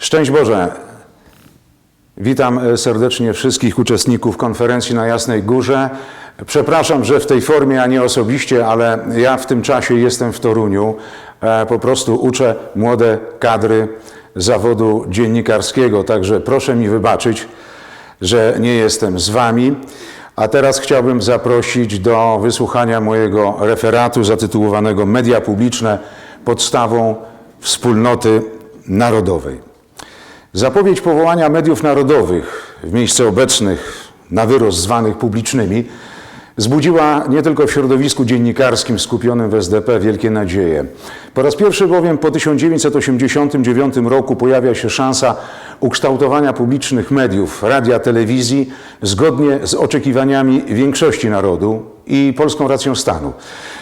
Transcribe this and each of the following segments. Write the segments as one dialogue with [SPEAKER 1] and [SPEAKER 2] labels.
[SPEAKER 1] Szczęść Boże! Witam e, serdecznie wszystkich uczestników konferencji na Jasnej Górze. Przepraszam, że w tej formie, a nie osobiście, ale ja w tym czasie jestem w Toruniu. E, Po prostu uczę młode kadry zawodu dziennikarskiego, także proszę mi wybaczyć, że nie jestem z Wami. A teraz chciałbym zaprosić do wysłuchania mojego referatu zatytułowanego Media publiczne podstawą wspólnoty narodowej. Zapowiedź powołania mediów narodowych w miejsce obecnych na wyrost zwanych publicznymi wzbudziła nie tylko w środowisku dziennikarskim skupionym w SDP wielkie nadzieje. Po raz pierwszy bowiem po 1989 roku pojawia się szansa ukształtowania publicznych mediów, radia, telewizji zgodnie z oczekiwaniami większości narodu i polską racją stanu.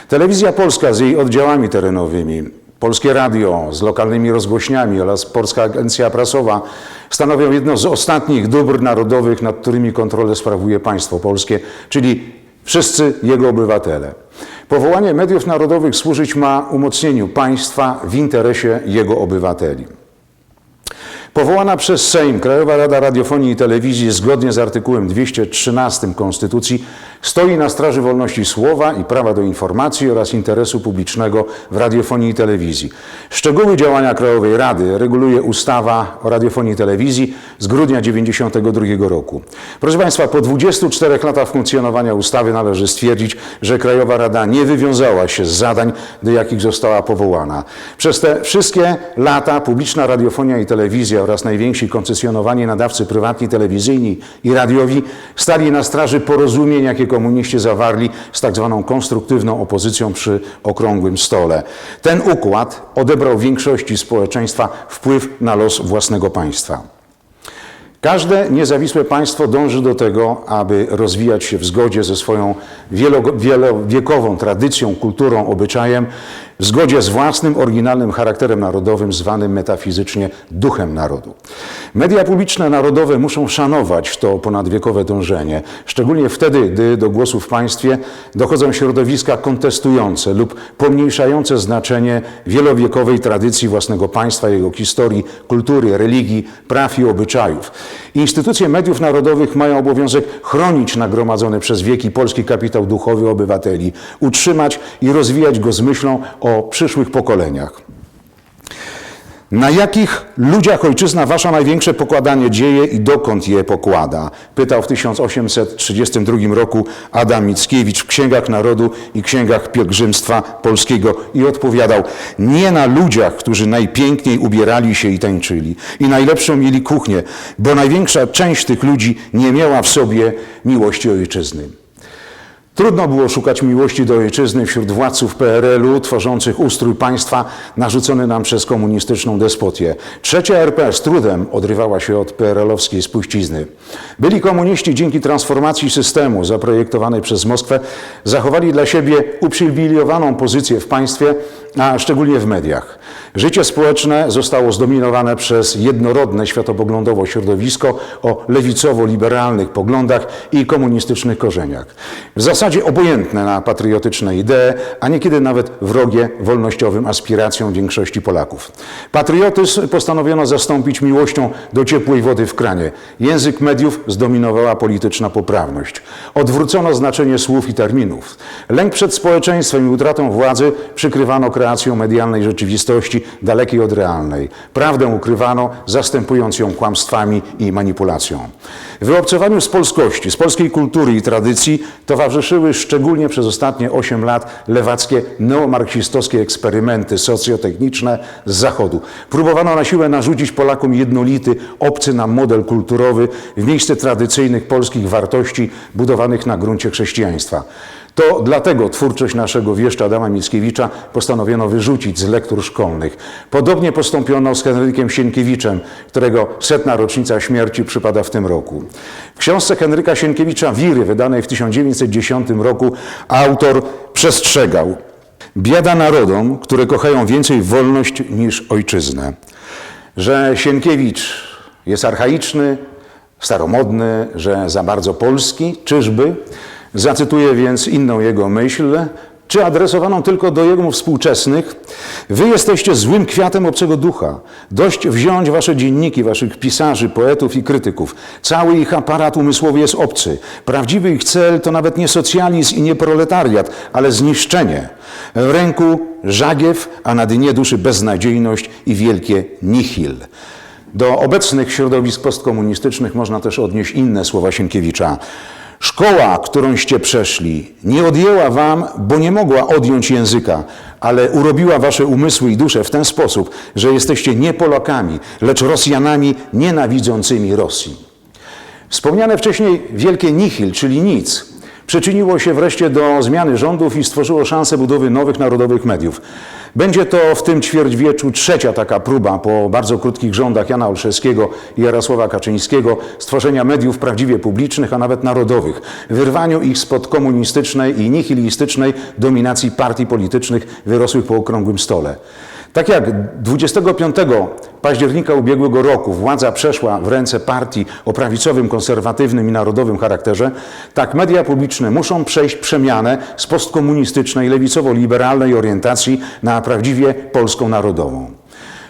[SPEAKER 1] Telewizja Polska z jej oddziałami terenowymi, Polskie Radio z lokalnymi rozgłośniami oraz Polska Agencja Prasowa stanowią jedno z ostatnich dóbr narodowych, nad którymi kontrolę sprawuje państwo polskie, czyli wszyscy jego obywatele. Powołanie mediów narodowych służyć ma umocnieniu państwa w interesie jego obywateli. Powołana przez Sejm Krajowa Rada Radiofonii i Telewizji zgodnie z artykułem 213 Konstytucji stoi na straży wolności słowa i prawa do informacji oraz interesu publicznego w radiofonii i telewizji. Szczegóły działania Krajowej Rady reguluje ustawa o radiofonii i telewizji z grudnia 1992 roku. Proszę Państwa, po 24 latach funkcjonowania ustawy należy stwierdzić, że Krajowa Rada nie wywiązała się z zadań, do jakich została powołana. Przez te wszystkie lata publiczna radiofonia i telewizja oraz najwięksi koncesjonowani nadawcy prywatni telewizyjni i radiowi stali na straży porozumień, jakie komuniści zawarli z tak zwaną konstruktywną opozycją przy okrągłym stole. Ten układ odebrał większości społeczeństwa wpływ na los własnego państwa. Każde niezawisłe państwo dąży do tego, aby rozwijać się w zgodzie ze swoją wielo- wielowiekową tradycją, kulturą, obyczajem, w zgodzie z własnym, oryginalnym charakterem narodowym, zwanym metafizycznie duchem narodu. Media publiczne narodowe muszą szanować to ponadwiekowe dążenie, szczególnie wtedy, gdy do głosu w państwie dochodzą środowiska kontestujące lub pomniejszające znaczenie wielowiekowej tradycji własnego państwa, jego historii, kultury, religii, praw i obyczajów. Instytucje mediów narodowych mają obowiązek chronić nagromadzony przez wieki polski kapitał duchowy obywateli, utrzymać i rozwijać go z myślą o przyszłych pokoleniach. Na jakich ludziach ojczyzna wasza największe pokładanie dzieje i dokąd je pokłada? Pytał w 1832 roku Adam Mickiewicz w Księgach Narodu i Księgach Pielgrzymstwa Polskiego i odpowiadał, nie na ludziach, którzy najpiękniej ubierali się i tańczyli i najlepszą mieli kuchnię, bo największa część tych ludzi nie miała w sobie miłości ojczyzny. Trudno było szukać miłości do ojczyzny wśród władców PRL-u tworzących ustrój państwa narzucony nam przez komunistyczną despotię. Trzecia RP z trudem odrywała się od PRL-owskiej spuścizny. Byli komuniści dzięki transformacji systemu zaprojektowanej przez Moskwę zachowali dla siebie uprzywilejowaną pozycję w państwie, a szczególnie w mediach. Życie społeczne zostało zdominowane przez jednorodne światopoglądowo środowisko o lewicowo-liberalnych poglądach i komunistycznych korzeniach. W zasadzie obojętne na patriotyczne idee, a niekiedy nawet wrogie wolnościowym aspiracjom większości Polaków. Patriotyzm postanowiono zastąpić miłością do ciepłej wody w kranie. Język mediów zdominowała polityczna poprawność. Odwrócono znaczenie słów i terminów. Lęk przed społeczeństwem i utratą władzy przykrywano kreacją medialnej rzeczywistości dalekiej od realnej. Prawdę ukrywano, zastępując ją kłamstwami i manipulacją. Wyobcowaniu z polskości, z polskiej kultury i tradycji towarzyszyły szczególnie przez ostatnie 8 lat lewackie neomarksistowskie eksperymenty socjotechniczne z Zachodu. Próbowano na siłę narzucić Polakom jednolity, obcy nam model kulturowy w miejsce tradycyjnych polskich wartości budowanych na gruncie chrześcijaństwa. To dlatego twórczość naszego wieszcza Adama Mickiewicza postanowiono wyrzucić z lektur szkolnych. Podobnie postąpiono z Henrykiem Sienkiewiczem, którego setna rocznica śmierci przypada w tym roku. W książce Henryka Sienkiewicza Wiry, wydanej w 1910 roku, autor przestrzegał Biada narodom, które kochają więcej wolność niż ojczyznę. Że Sienkiewicz jest archaiczny, staromodny, że za bardzo polski, czyżby? Zacytuję więc inną jego myśl. czy adresowaną tylko do jego współczesnych, wy jesteście złym kwiatem obcego ducha. Dość wziąć wasze dzienniki, waszych pisarzy, poetów i krytyków. Cały ich aparat umysłowy jest obcy. Prawdziwy ich cel to nawet nie socjalizm i nie proletariat, ale zniszczenie. W ręku żagiew, a na dnie duszy beznadziejność i wielkie nihil. Do obecnych środowisk postkomunistycznych można też odnieść inne słowa Sienkiewicza. Szkoła, którąście przeszli, nie odjęła wam, bo nie mogła odjąć języka, ale urobiła wasze umysły i dusze w ten sposób, że jesteście nie Polakami, lecz Rosjanami nienawidzącymi Rosji. Wspomniane wcześniej wielkie nihil, czyli nic, przyczyniło się wreszcie do zmiany rządów i stworzyło szansę budowy nowych narodowych mediów. Będzie to w tym ćwierćwieczu trzecia taka próba po bardzo krótkich rządach Jana Olszewskiego i Jarosława Kaczyńskiego stworzenia mediów prawdziwie publicznych, a nawet narodowych, wyrwaniu ich spod komunistycznej i nihilistycznej dominacji partii politycznych wyrosłych po okrągłym stole. Tak jak 25 października ubiegłego roku władza przeszła w ręce partii o prawicowym, konserwatywnym i narodowym charakterze, tak media publiczne muszą przejść przemianę z postkomunistycznej, lewicowo-liberalnej orientacji na prawdziwie polską narodową.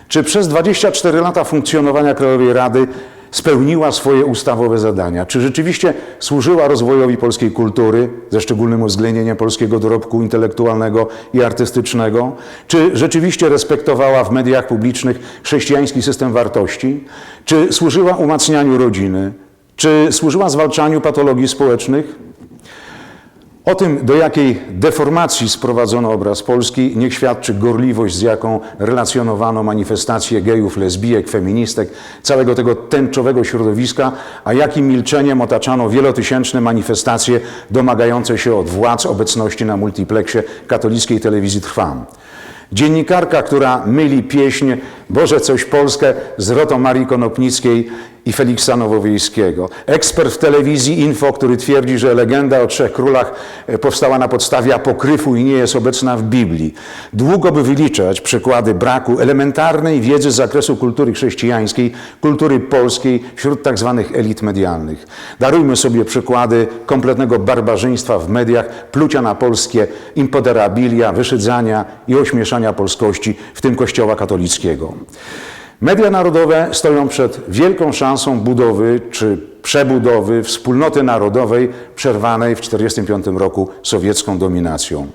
[SPEAKER 1] Czy przez 24 lata funkcjonowania Krajowej Rady spełniła swoje ustawowe zadania? Czy rzeczywiście służyła rozwojowi polskiej kultury, ze szczególnym uwzględnieniem polskiego dorobku intelektualnego i artystycznego? Czy rzeczywiście respektowała w mediach publicznych chrześcijański system wartości? Czy służyła umacnianiu rodziny? Czy służyła zwalczaniu patologii społecznych? O tym, do jakiej deformacji sprowadzono obraz Polski, niech świadczy gorliwość, z jaką relacjonowano manifestacje gejów, lesbijek, feministek, całego tego tęczowego środowiska, a jakim milczeniem otaczano wielotysięczne manifestacje domagające się od władz obecności na multiplexie katolickiej telewizji Trwam. Dziennikarka, która myli pieśń Boże coś Polskę z Rotą Marii Konopnickiej i Feliksa Nowowiejskiego. Ekspert w telewizji Info, który twierdzi, że legenda o trzech królach e, powstała na podstawie apokryfu i nie jest obecna w Biblii. Długo by wyliczać przykłady braku elementarnej wiedzy z zakresu kultury chrześcijańskiej, kultury polskiej wśród tak zwanych elit medialnych. Darujmy sobie przykłady kompletnego barbarzyństwa w mediach, plucia na polskie impoderabilia, wyszydzania i ośmieszania polskości, w tym kościoła katolickiego. Media narodowe stoją przed wielką szansą budowy czy przebudowy wspólnoty narodowej przerwanej w 1945 roku sowiecką dominacją.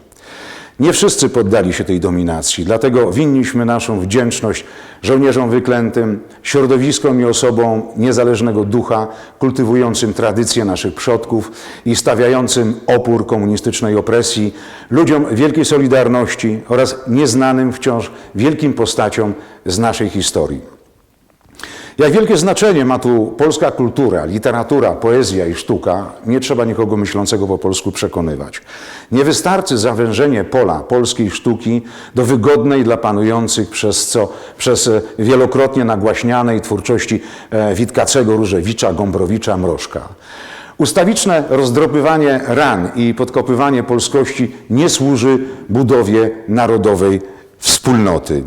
[SPEAKER 1] Nie wszyscy poddali się tej dominacji, dlatego winniśmy naszą wdzięczność żołnierzom wyklętym, środowiskom i osobom niezależnego ducha, kultywującym tradycje naszych przodków i stawiającym opór komunistycznej opresji, ludziom wielkiej solidarności oraz nieznanym wciąż wielkim postaciom z naszej historii. Jak wielkie znaczenie ma tu polska kultura, literatura, poezja i sztuka, nie trzeba nikogo myślącego po polsku przekonywać. Nie wystarczy zawężenie pola polskiej sztuki do wygodnej dla panujących przez co przez wielokrotnie nagłaśnianej twórczości e, Witkacego, Różewicza, Gombrowicza, Mrożka. Ustawiczne rozdrobywanie ran i podkopywanie polskości nie służy budowie narodowej wspólnoty.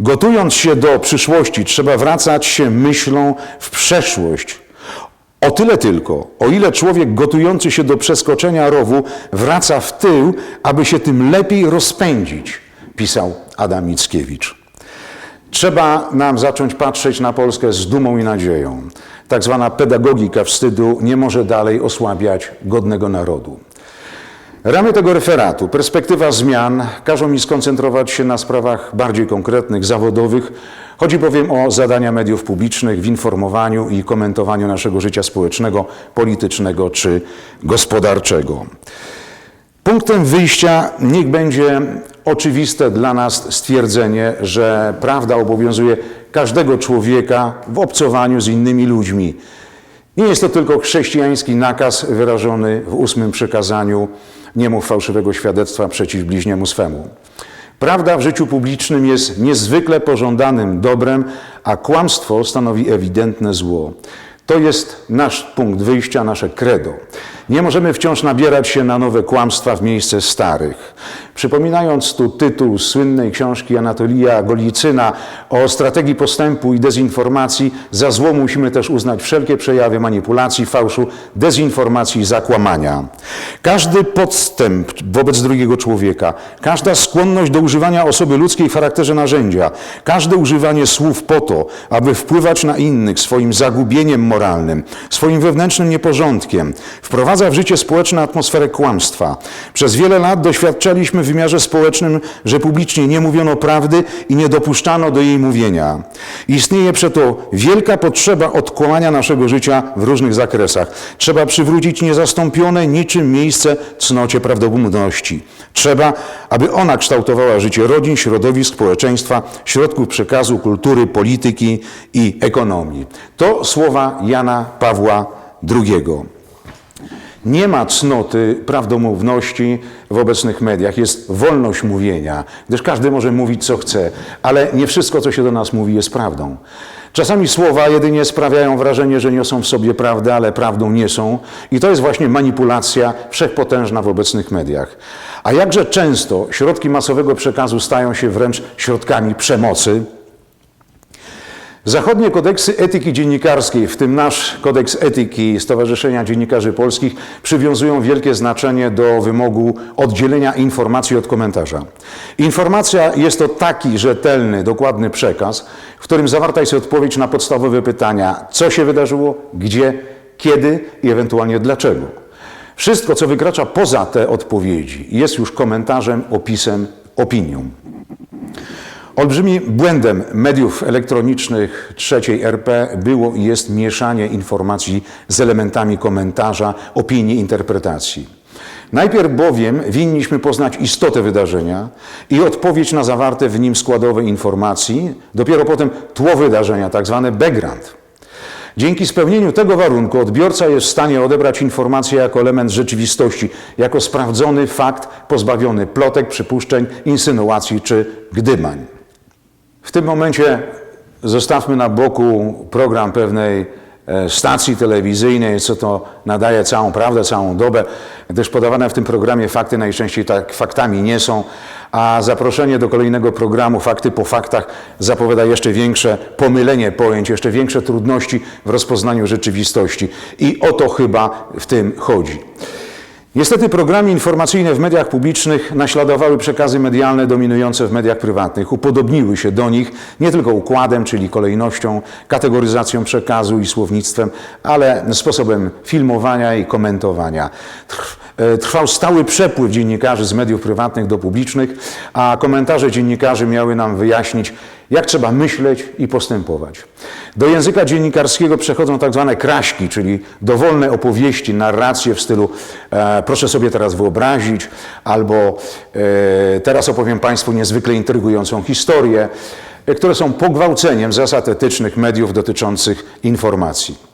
[SPEAKER 1] Gotując się do przyszłości, trzeba wracać się myślą w przeszłość. O tyle tylko, o ile człowiek gotujący się do przeskoczenia rowu wraca w tył, aby się tym lepiej rozpędzić, pisał Adam Mickiewicz. Trzeba nam zacząć patrzeć na Polskę z dumą i nadzieją. Tak zwana pedagogika wstydu nie może dalej osłabiać godnego narodu. Ramy tego referatu, perspektywa zmian każą mi skoncentrować się na sprawach bardziej konkretnych, zawodowych. Chodzi bowiem o zadania mediów publicznych w informowaniu i komentowaniu naszego życia społecznego, politycznego czy gospodarczego. Punktem wyjścia niech będzie oczywiste dla nas stwierdzenie, że prawda obowiązuje każdego człowieka w obcowaniu z innymi ludźmi. Nie jest to tylko chrześcijański nakaz wyrażony w ósmym przekazaniu nie mów fałszywego świadectwa przeciw bliźniemu swemu. Prawda w życiu publicznym jest niezwykle pożądanym dobrem, a kłamstwo stanowi ewidentne zło. To jest nasz punkt wyjścia, nasze credo. Nie możemy wciąż nabierać się na nowe kłamstwa w miejsce starych. Przypominając tu tytuł słynnej książki Anatolija Golicyna o strategii postępu i dezinformacji, za zło musimy też uznać wszelkie przejawy manipulacji, fałszu, dezinformacji i zakłamania. Każdy podstęp wobec drugiego człowieka, każda skłonność do używania osoby ludzkiej w charakterze narzędzia, każde używanie słów po to, aby wpływać na innych swoim zagubieniem moralnym, swoim wewnętrznym nieporządkiem, wprowadza w życie społeczne atmosferę kłamstwa. Przez wiele lat doświadczaliśmy w wymiarze społecznym, że publicznie nie mówiono prawdy i nie dopuszczano do jej mówienia. Istnieje przeto wielka potrzeba odkłamania naszego życia w różnych zakresach. Trzeba przywrócić niezastąpione niczym miejsce cnocie prawdomówności. Trzeba, aby ona kształtowała życie rodzin, środowisk, społeczeństwa, środków przekazu, kultury, polityki i ekonomii. To słowa Jana Pawła II. Nie ma cnoty prawdomówności w obecnych mediach. Jest wolność mówienia, gdyż każdy może mówić, co chce, ale nie wszystko, co się do nas mówi, jest prawdą. Czasami słowa jedynie sprawiają wrażenie, że niosą w sobie prawdę, ale prawdą nie są. I to jest właśnie manipulacja wszechpotężna w obecnych mediach. A jakże często środki masowego przekazu stają się wręcz środkami przemocy, Zachodnie kodeksy etyki dziennikarskiej, w tym nasz kodeks etyki Stowarzyszenia Dziennikarzy Polskich, przywiązują wielkie znaczenie do wymogu oddzielenia informacji od komentarza. Informacja jest to taki rzetelny, dokładny przekaz, w którym zawarta jest odpowiedź na podstawowe pytania: co się wydarzyło, gdzie, kiedy i ewentualnie dlaczego. Wszystko, co wykracza poza te odpowiedzi, jest już komentarzem, opisem, opinią. Olbrzymim błędem mediów elektronicznych trzeciej RP było i jest mieszanie informacji z elementami komentarza, opinii, interpretacji. Najpierw bowiem winniśmy poznać istotę wydarzenia i odpowiedź na zawarte w nim składowe informacji, dopiero potem tło wydarzenia, tak zwane background. Dzięki spełnieniu tego warunku odbiorca jest w stanie odebrać informację jako element rzeczywistości, jako sprawdzony fakt pozbawiony plotek, przypuszczeń, insynuacji czy gdymań. W tym momencie zostawmy na boku program pewnej e, stacji telewizyjnej, co to nadaje całą prawdę, całą dobę, gdyż podawane w tym programie fakty najczęściej tak faktami nie są, a zaproszenie do kolejnego programu Fakty po faktach zapowiada jeszcze większe pomylenie pojęć, jeszcze większe trudności w rozpoznaniu rzeczywistości. I o to chyba w tym chodzi. Niestety programy informacyjne w mediach publicznych naśladowały przekazy medialne dominujące w mediach prywatnych, upodobniły się do nich nie tylko układem, czyli kolejnością, kategoryzacją przekazu i słownictwem, ale sposobem filmowania i komentowania. E, trwał stały przepływ dziennikarzy z mediów prywatnych do publicznych, a komentarze dziennikarzy miały nam wyjaśnić, jak trzeba myśleć i postępować. Do języka dziennikarskiego przechodzą tak zwane kraśki, czyli dowolne opowieści, narracje w stylu e, proszę sobie teraz wyobrazić, albo e, teraz opowiem Państwu niezwykle intrygującą historię, e, które są pogwałceniem zasad etycznych mediów dotyczących informacji.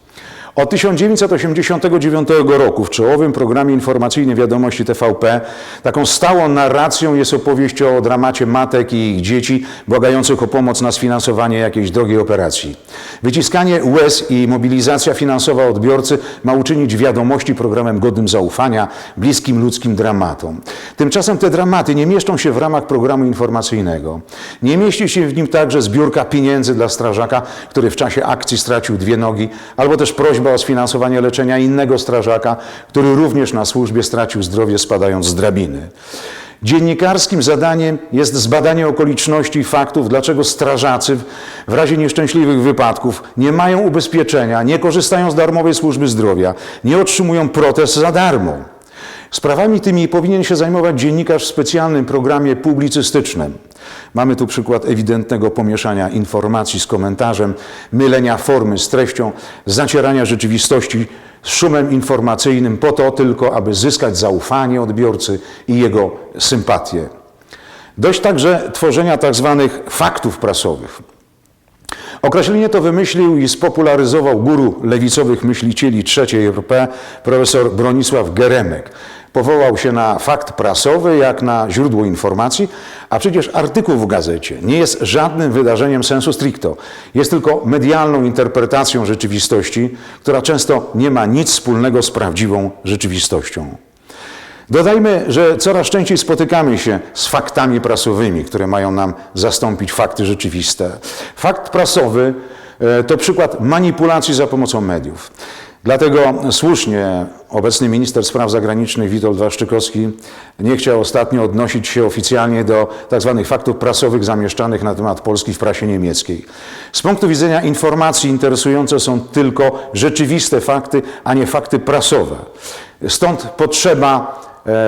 [SPEAKER 1] Od 1989 roku w czołowym programie informacyjnym Wiadomości TVP taką stałą narracją jest opowieść o dramacie matek i ich dzieci błagających o pomoc na sfinansowanie jakiejś drogiej operacji. Wyciskanie łez i mobilizacja finansowa odbiorcy ma uczynić wiadomości programem godnym zaufania, bliskim ludzkim dramatom. Tymczasem te dramaty nie mieszczą się w ramach programu informacyjnego. Nie mieści się w nim także zbiórka pieniędzy dla strażaka, który w czasie akcji stracił dwie nogi, albo też prośba prośba o sfinansowanie leczenia innego strażaka, który również na służbie stracił zdrowie spadając z drabiny. Dziennikarskim zadaniem jest zbadanie okoliczności i faktów, dlaczego strażacy w razie nieszczęśliwych wypadków nie mają ubezpieczenia, nie korzystają z darmowej służby zdrowia, nie otrzymują protez za darmo. Sprawami tymi powinien się zajmować dziennikarz w specjalnym programie publicystycznym. Mamy tu przykład ewidentnego pomieszania informacji z komentarzem, mylenia formy z treścią, zacierania rzeczywistości z szumem informacyjnym po to tylko, aby zyskać zaufanie odbiorcy i jego sympatię. Dość także tworzenia tak zwanych faktów prasowych. Określenie to wymyślił i spopularyzował guru lewicowych myślicieli trzeciej RP profesor Bronisław Geremek. Powołał się na fakt prasowy jak na źródło informacji, a przecież artykuł w gazecie nie jest żadnym wydarzeniem sensu stricto. Jest tylko medialną interpretacją rzeczywistości, która często nie ma nic wspólnego z prawdziwą rzeczywistością. Dodajmy, że coraz częściej spotykamy się z faktami prasowymi, które mają nam zastąpić fakty rzeczywiste. Fakt prasowy e, to przykład manipulacji za pomocą mediów. Dlatego słusznie obecny minister spraw zagranicznych Witold Waszczykowski nie chciał ostatnio odnosić się oficjalnie do tzw. faktów prasowych zamieszczanych na temat Polski w prasie niemieckiej. Z punktu widzenia informacji interesujące są tylko rzeczywiste fakty, a nie fakty prasowe. Stąd potrzeba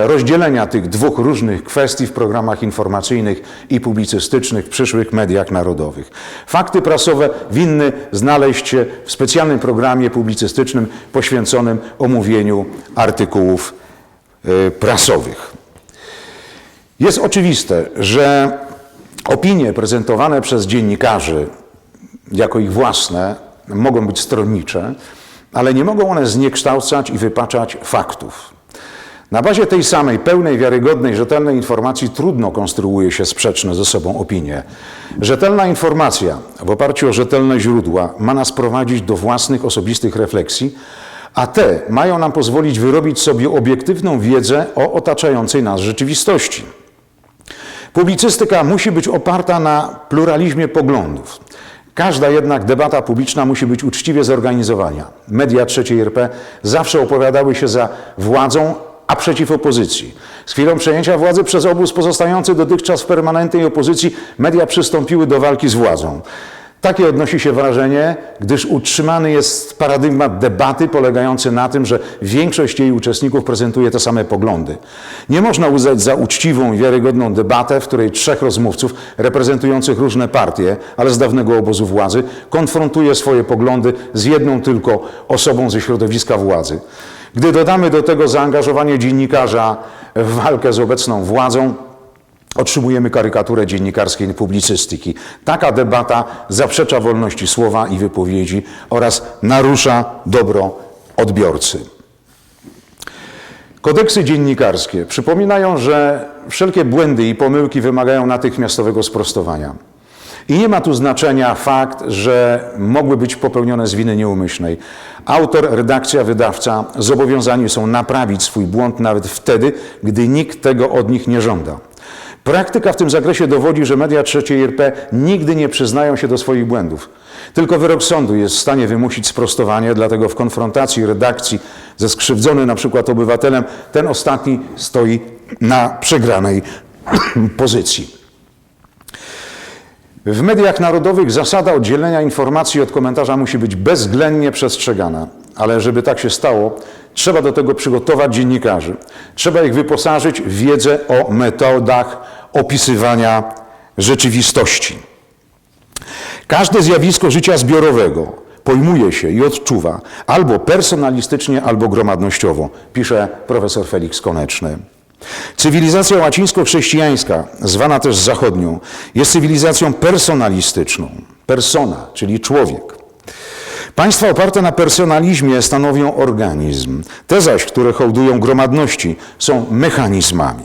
[SPEAKER 1] rozdzielenia tych dwóch różnych kwestii w programach informacyjnych i publicystycznych w przyszłych mediach narodowych. Fakty prasowe winny znaleźć się w specjalnym programie publicystycznym poświęconym omówieniu artykułów e, prasowych. Jest oczywiste, że opinie prezentowane przez dziennikarzy jako ich własne mogą być stronnicze, ale nie mogą one zniekształcać i wypaczać faktów. Na bazie tej samej pełnej, wiarygodnej, rzetelnej informacji trudno konstruuje się sprzeczne ze sobą opinie. Rzetelna informacja w oparciu o rzetelne źródła ma nas prowadzić do własnych osobistych refleksji, a te mają nam pozwolić wyrobić sobie obiektywną wiedzę o otaczającej nas rzeczywistości. Publicystyka musi być oparta na pluralizmie poglądów. Każda jednak debata publiczna musi być uczciwie zorganizowana. Media trzeciej RP zawsze opowiadały się za władzą, a przeciw opozycji. Z chwilą przejęcia władzy przez obóz pozostający dotychczas w permanentnej opozycji media przystąpiły do walki z władzą. Takie odnosi się wrażenie, gdyż utrzymany jest paradygmat debaty polegający na tym, że większość jej uczestników prezentuje te same poglądy. Nie można uznać za uczciwą i wiarygodną debatę, w której trzech rozmówców reprezentujących różne partie, ale z dawnego obozu władzy, konfrontuje swoje poglądy z jedną tylko osobą ze środowiska władzy. Gdy dodamy do tego zaangażowanie dziennikarza w walkę z obecną władzą, otrzymujemy karykaturę dziennikarskiej publicystyki. Taka debata zaprzecza wolności słowa i wypowiedzi oraz narusza dobro odbiorcy. Kodeksy dziennikarskie przypominają, że wszelkie błędy i pomyłki wymagają natychmiastowego sprostowania. I nie ma tu znaczenia fakt, że mogły być popełnione z winy nieumyślnej. Autor, redakcja, wydawca zobowiązani są naprawić swój błąd nawet wtedy, gdy nikt tego od nich nie żąda. Praktyka w tym zakresie dowodzi, że media trzeciej RP nigdy nie przyznają się do swoich błędów. Tylko wyrok sądu jest w stanie wymusić sprostowanie, dlatego w konfrontacji redakcji ze skrzywdzonym na przykład obywatelem, ten ostatni stoi na przegranej pozycji. W mediach narodowych zasada oddzielenia informacji od komentarza musi być bezwzględnie przestrzegana, ale żeby tak się stało, trzeba do tego przygotować dziennikarzy. Trzeba ich wyposażyć w wiedzę o metodach opisywania rzeczywistości. Każde zjawisko życia zbiorowego pojmuje się i odczuwa albo personalistycznie, albo gromadnościowo, pisze profesor Felix Koneczny. Cywilizacja łacińsko-chrześcijańska, zwana też zachodnią, jest cywilizacją personalistyczną. Persona, czyli człowiek. Państwa oparte na personalizmie stanowią organizm. Te zaś, które hołdują gromadności, są mechanizmami.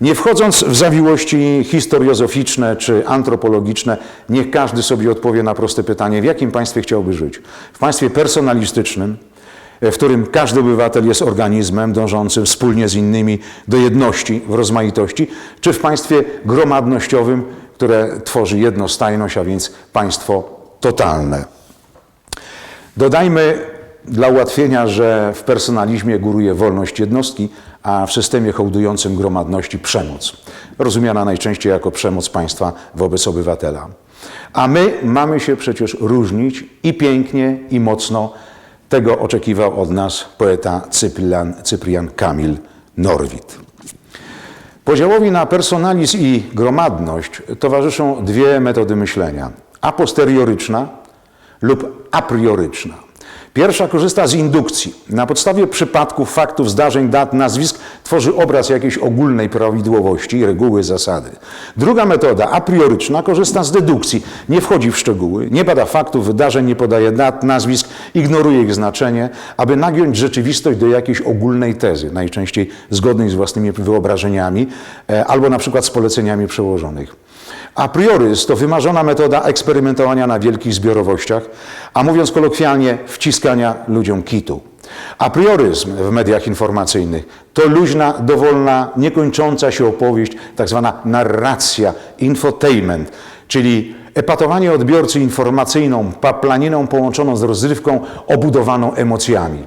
[SPEAKER 1] Nie wchodząc w zawiłości historiozoficzne czy antropologiczne, niech każdy sobie odpowie na proste pytanie, w jakim państwie chciałby żyć? W państwie personalistycznym, w którym każdy obywatel jest organizmem dążącym wspólnie z innymi do jedności w rozmaitości, czy w państwie gromadnościowym, które tworzy jednostajność, a więc państwo totalne. Dodajmy dla ułatwienia, że w personalizmie góruje wolność jednostki, a w systemie hołdującym gromadności przemoc, rozumiana najczęściej jako przemoc państwa wobec obywatela. A my mamy się przecież różnić i pięknie, i mocno. Tego oczekiwał od nas poeta Cyprian, Cyprian Kamil Norwid. Podziałowi na personalizm i gromadność towarzyszą dwie metody myślenia: a posterioryczna lub aprioryczna. Pierwsza korzysta z indukcji. Na podstawie przypadków, faktów, zdarzeń, dat, nazwisk tworzy obraz jakiejś ogólnej prawidłowości, reguły, zasady. Druga metoda, a prioryczna, korzysta z dedukcji. Nie wchodzi w szczegóły, nie bada faktów, wydarzeń, nie podaje dat, nazwisk, ignoruje ich znaczenie, aby nagiąć rzeczywistość do jakiejś ogólnej tezy, najczęściej zgodnej z własnymi wyobrażeniami e, albo na przykład z poleceniami przełożonych. A prioryzm to wymarzona metoda eksperymentowania na wielkich zbiorowościach, a mówiąc kolokwialnie, wciskania ludziom kitu. A prioryzm w mediach informacyjnych to luźna, dowolna, niekończąca się opowieść, tak zwana narracja, infotainment, czyli epatowanie odbiorcy informacyjną paplaniną połączoną z rozrywką obudowaną emocjami.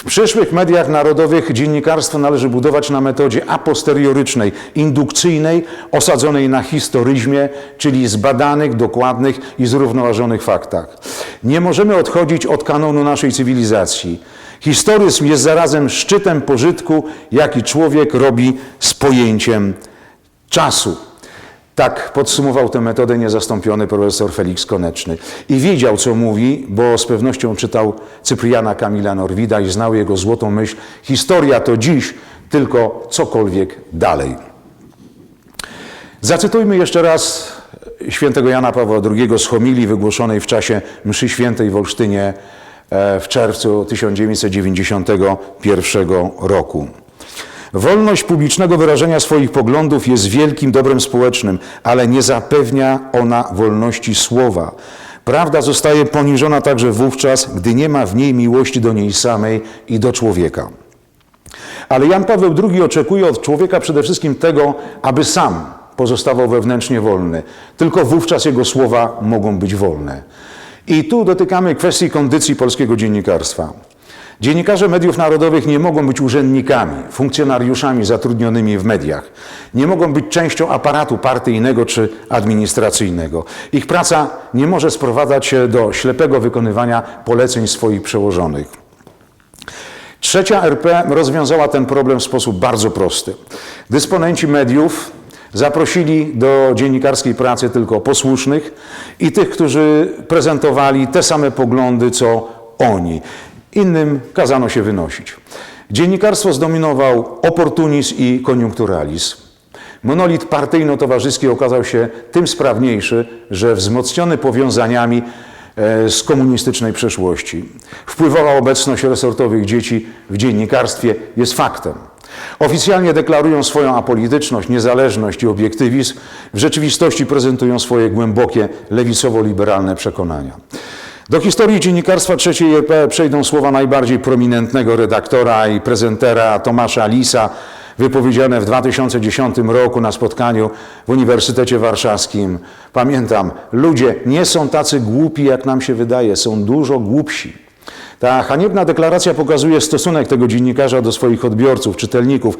[SPEAKER 1] W przyszłych mediach narodowych dziennikarstwo należy budować na metodzie aposteriorycznej, indukcyjnej, osadzonej na historyzmie, czyli zbadanych, dokładnych i zrównoważonych faktach. Nie możemy odchodzić od kanonu naszej cywilizacji. Historyzm jest zarazem szczytem pożytku, jaki człowiek robi z pojęciem czasu. Tak podsumował tę metodę niezastąpiony profesor Felix Koneczny. I wiedział, co mówi, bo z pewnością czytał Cypriana Kamila Norwida i znał jego złotą myśl. Historia to dziś, tylko cokolwiek dalej. Zacytujmy jeszcze raz świętego Jana Pawła II z homilii wygłoszonej w czasie mszy świętej w Olsztynie e, w czerwcu 1991 roku. Wolność publicznego wyrażenia swoich poglądów jest wielkim dobrem społecznym, ale nie zapewnia ona wolności słowa. Prawda zostaje poniżona także wówczas, gdy nie ma w niej miłości do niej samej i do człowieka. Ale Jan Paweł II oczekuje od człowieka przede wszystkim tego, aby sam pozostawał wewnętrznie wolny. Tylko wówczas jego słowa mogą być wolne. I tu dotykamy kwestii kondycji polskiego dziennikarstwa. Dziennikarze mediów narodowych nie mogą być urzędnikami, funkcjonariuszami zatrudnionymi w mediach. Nie mogą być częścią aparatu partyjnego czy administracyjnego. Ich praca nie może sprowadzać się do ślepego wykonywania poleceń swoich przełożonych. Trzecia RP rozwiązała ten problem w sposób bardzo prosty. Dysponenci mediów zaprosili do dziennikarskiej pracy tylko posłusznych i tych, którzy prezentowali te same poglądy co oni. Innym kazano się wynosić. Dziennikarstwo zdominował oportunizm i koniunkturalizm. Monolit partyjno-towarzyski okazał się tym sprawniejszy, że wzmocniony powiązaniami e, z komunistycznej przeszłości. Wpływowa obecność resortowych dzieci w dziennikarstwie jest faktem. Oficjalnie deklarują swoją apolityczność, niezależność i obiektywizm, w rzeczywistości prezentują swoje głębokie lewicowo-liberalne przekonania. Do historii dziennikarstwa trzeciej RP przejdą słowa najbardziej prominentnego redaktora i prezentera Tomasza Lisa, wypowiedziane w 2010 roku na spotkaniu w Uniwersytecie Warszawskim. Pamiętam, ludzie nie są tacy głupi, jak nam się wydaje, są dużo głupsi. Ta haniebna deklaracja pokazuje stosunek tego dziennikarza do swoich odbiorców, czytelników,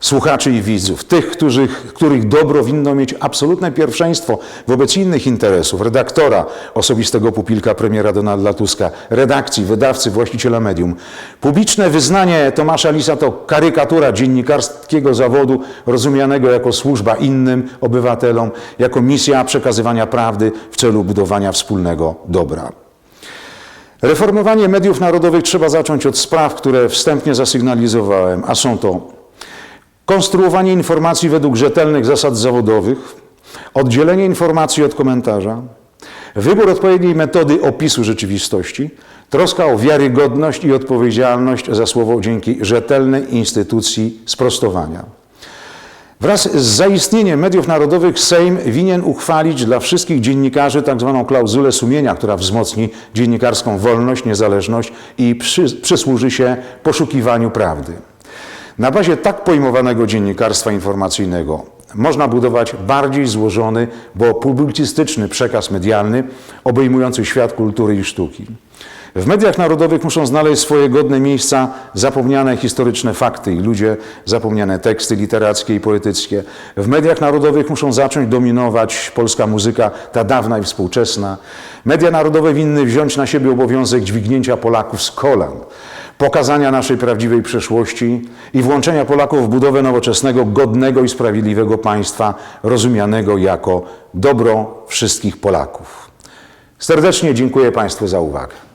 [SPEAKER 1] słuchaczy i widzów, tych, których, których dobro winno mieć absolutne pierwszeństwo wobec innych interesów, redaktora, osobistego pupilka premiera Donalda Tuska, redakcji, wydawcy, właściciela medium. Publiczne wyznanie Tomasza Lisa to karykatura dziennikarskiego zawodu rozumianego jako służba innym obywatelom, jako misja przekazywania prawdy w celu budowania wspólnego dobra. Reformowanie mediów narodowych trzeba zacząć od spraw, które wstępnie zasygnalizowałem, a są to konstruowanie informacji według rzetelnych zasad zawodowych, oddzielenie informacji od komentarza, wybór odpowiedniej metody opisu rzeczywistości, troska o wiarygodność i odpowiedzialność za słowo dzięki rzetelnej instytucji sprostowania. Wraz z zaistnieniem mediów narodowych Sejm winien uchwalić dla wszystkich dziennikarzy tzw. Tak klauzulę sumienia, która wzmocni dziennikarską wolność, niezależność i przy, przysłuży się poszukiwaniu prawdy. Na bazie tak pojmowanego dziennikarstwa informacyjnego można budować bardziej złożony, bo publicystyczny przekaz medialny obejmujący świat kultury i sztuki. W mediach narodowych muszą znaleźć swoje godne miejsca zapomniane historyczne fakty i ludzie, zapomniane teksty literackie i poetyckie. W mediach narodowych muszą zacząć dominować polska muzyka, ta dawna i współczesna. Media narodowe winny wziąć na siebie obowiązek dźwignięcia Polaków z kolan pokazania naszej prawdziwej przeszłości i włączenia Polaków w budowę nowoczesnego, godnego i sprawiedliwego państwa, rozumianego jako dobro wszystkich Polaków. Serdecznie dziękuję Państwu za uwagę.